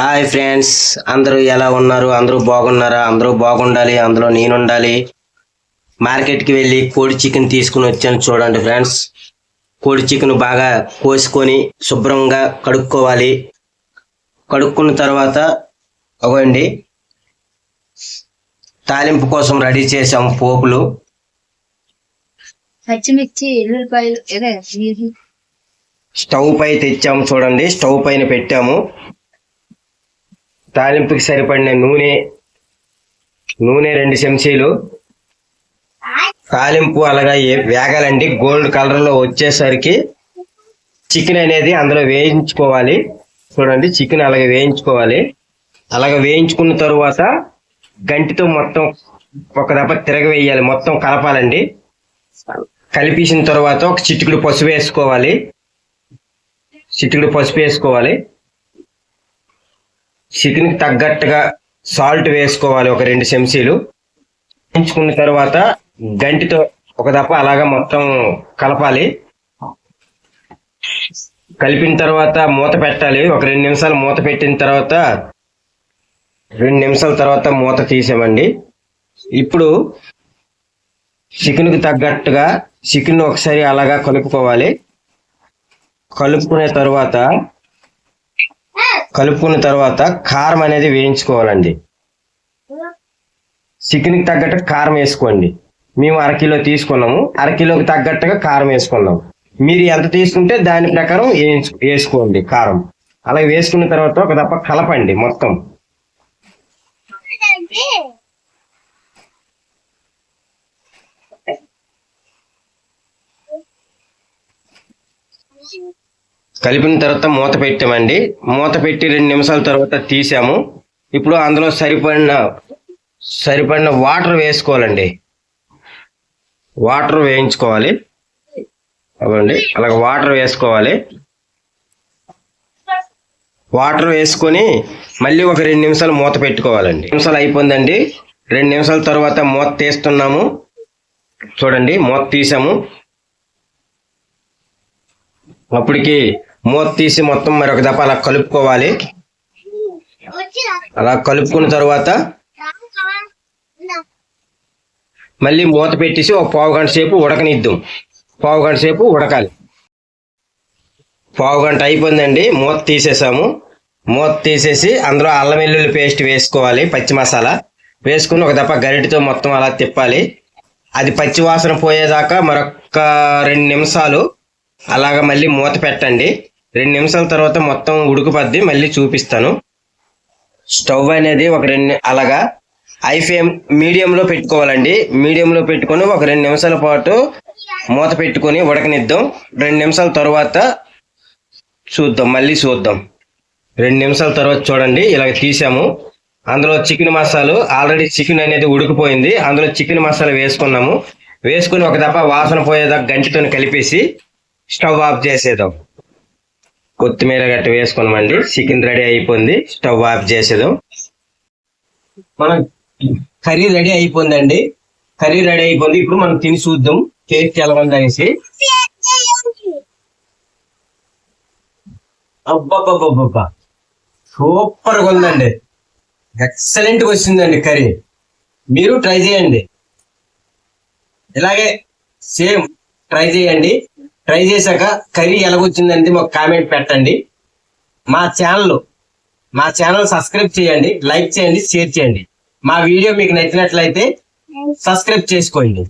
Hi friends అందరూ ఎలా ఉన్నారు? అందరూ బాగున్నారా? అందరూ బాగుండాలి అందులో నేను ఉండాలి మార్కెట్కి వెళ్ళి కోడి చికెన్ తీసుకుని వచ్చాను చూడండి ఫ్రెండ్స్. కోడి చికెన్ బాగా కోసుకొని శుభ్రంగా కడుక్కోవాలి. కడుక్కున్న తర్వాత అవ్వండి తాలింపు కోసం రెడీ చేసాం పోపులు. పచ్చిమిర్చి స్టవ్ పై తెచ్చాము చూడండి స్టవ్ పైన పెట్టాము. తాలింపుకి సరిపడిన నూనె నూనె రెండు చెంచీలు. తాలింపు అలాగా వేగాలండి. గోల్డ్ కలర్లో వచ్చేసరికి చికెన్ అనేది అందులో వేయించుకోవాలి. చూడండి చికెన్ అలాగే వేయించుకోవాలి. అలాగే వేయించుకున్న తరువాత గంటితో మొత్తం ఒక దప్ప తిరగవేయాలి మొత్తం కలపాలండి. కలిపేసిన తర్వాత ఒక చిటికుడు పసుపు వేసుకోవాలి. చిటికుడు పసుపు వేసుకోవాలి. చికెన్కి తగ్గట్టుగా సాల్ట్ వేసుకోవాలి ఒక రెండు చెంచీలు. వేయించుకున్న తర్వాత గంటితో ఒక దప్ప అలాగా మొత్తం కలపాలి. కలిపిన తర్వాత మూత పెట్టాలి. ఒక రెండు నిమిషాలు మూత పెట్టిన తర్వాత రెండు నిమిషాల తర్వాత మూత తీసామండి ఇప్పుడు చికెన్కి తగ్గట్టుగా చికెన్ ఒకసారి అలాగా కలుపుకోవాలి. కలుపుకునే తర్వాత కలుపుకున్న తర్వాత కారం అనేది వేయించుకోవాలండి. చికెన్కి తగ్గట్టు కారం వేసుకోండి. మేము అరకిలో తీసుకున్నాము. అరకిలోకి తగ్గట్టుగా కారం వేసుకున్నాం మీరు ఎంత తీసుకుంటే దాని ప్రకారం వేసుకోండి కారం. అలా వేసుకున్న తర్వాత ఒక దప్ప కలపండి మొత్తం. కలిపిన తర్వాత మూత పెట్టామండి. మూత పెట్టి రెండు నిమిషాల తర్వాత తీసాము. ఇప్పుడు అందులో సరిపడిన సరిపడిన వాటర్ వేసుకోవాలండి. వాటర్ వేయించుకోవాలి. అవ్వండి అలాగే వాటర్ వేసుకోవాలి. వాటర్ వేసుకొని మళ్ళీ ఒక రెండు నిమిషాలు మూత పెట్టుకోవాలండి. నిమిషాలు అయిపోయిందండి. రెండు నిమిషాల తర్వాత మూత తీస్తున్నాము. చూడండి మూత తీసాము. అప్పటికి మూత తీసి మొత్తం మరొక దప్ప అలా కలుపుకోవాలి. అలా కలుపుకున్న తర్వాత మళ్ళీ మూత పెట్టేసి ఒక పావు గంట సేపు ఉడకనిద్దాం. పావు గంట సేపు ఉడకాలి. పావు గంట అయిపోయిందండి. మూత తీసేసాము. మూత తీసేసి అందులో అల్లం వెల్లుల్లి పేస్ట్ వేసుకోవాలి పచ్చి మసాలా. వేసుకుని ఒక దప్ప గరిటితో మొత్తం అలా తిప్పాలి. అది పచ్చి వాసన పోయేదాకా మరొక రెండు నిమిషాలు అలాగ మళ్ళీ మూత పెట్టండి. రెండు నిమిషాల తర్వాత మొత్తం ఉడుకుపద్ది మళ్ళీ చూపిస్తాను. స్టవ్ అనేది ఒక రెండు అలాగా. ఐ ఫ్లేమ్ మీడియంలో పెట్టుకోవాలండి. మీడియంలో పెట్టుకొని ఒక రెండు నిమిషాల పాటు మూత పెట్టుకొని ఉడకనిద్దాం. రెండు నిమిషాల తర్వాత చూద్దాం మళ్ళీ చూద్దాం. రెండు నిమిషాల తర్వాత చూడండి ఇలాగ తీసాము. అందులో చికెన్ మసాలు ఆల్రెడీ చికెన్ అనేది ఉడికిపోయింది. అందులో చికెన్ మసాలా వేసుకున్నాము. వేసుకుని ఒక దప్ప వాసన పోయేదాకా గంటితో కలిపేసి స్టవ్ ఆఫ్ చేసేద్దాం. కొత్తిమీర గట్ట వేసుకున్నామండి. చికెన్ రెడీ అయిపోయింది. స్టవ్ ఆఫ్ చేసేద్దాం. మనం కర్రీ రెడీ అయిపోయిందండి. కర్రీ రెడీ అయిపోయింది. ఇప్పుడు మనం తిని చూద్దాం. టేస్ట్ ఎలా ఉంది అనేసి. అబ్బబ్బబ్బబ్బబ్బా. సూపర్గా ఉందండి. ఎక్సలెంట్గా వచ్చిందండి కర్రీ. మీరు ట్రై చేయండి. ఇలాగే సేమ్ ట్రై చేయండి. ట్రై చేశాక కర్రీ ఎలాగొచ్చిందంటే మాకు కామెంట్ పెట్టండి. మా ఛానల్ మా ఛానల్ సబ్స్క్రైబ్ చేయండి లైక్ చేయండి షేర్ చేయండి. మా వీడియో మీకు నచ్చినట్లయితే సబ్స్క్రైబ్ చేసుకోండి.